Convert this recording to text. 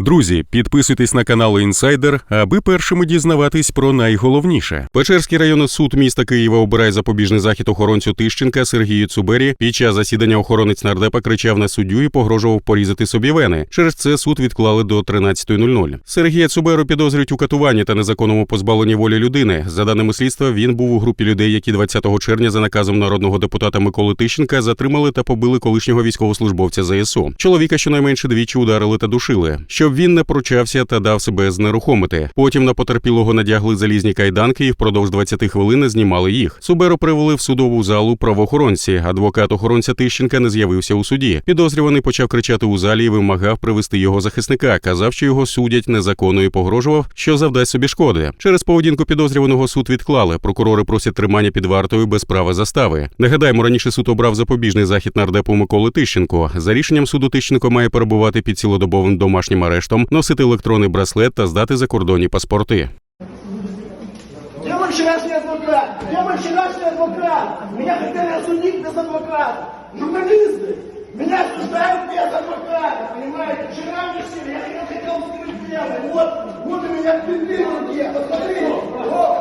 Друзі, підписуйтесь на канал Інсайдер, аби першими дізнаватись про найголовніше. Печерський районний суд міста Києва обирає запобіжний захід охоронцю Тищенка Сергію Цубері. Під час засідання охоронець нардепа кричав на суддю і погрожував порізати собі вени. Через це суд відклали до 13.00. Сергія Цуберу підозрюють у катуванні та незаконному позбавленні волі людини. За даними слідства, він був у групі людей, які 20 червня за наказом народного депутата Миколи Тищенка затримали та побили колишнього військовослужбовця ЗСУ. Чоловіка щонайменше двічі ударили та душили, щоб він не пручався та дав себе знерухомити. Потім на потерпілого надягли залізні кайданки і впродовж 20 хвилин знімали їх. Суберу привели в судову залу правоохоронці. Адвокат охоронця Тищенка не з'явився у суді. Підозрюваний почав кричати у залі і вимагав привести його захисника. Казав, що його судять незаконно і погрожував, що завдасть собі шкоди. Через поведінку підозрюваного суд відклали. Прокурори просять тримання під вартою без права застави. Нагадаємо, раніше суд обрав запобіжний захід нардепу Миколи Тищенко. За рішенням суду Тищенко має перебувати під цілодобовим домашнім арештом, носити електронний браслет та здати закордонні паспорти. Где мой вчерашний адвокат? Где мой вчерашний адвокат? Меня хотіли осудить без адвоката. Журналісти! Меня осуждают без адвоката, понимаете? Вчера мне сели, я хотел, скрыть дело. Вот, вот у меня в руке, посмотри. Вот,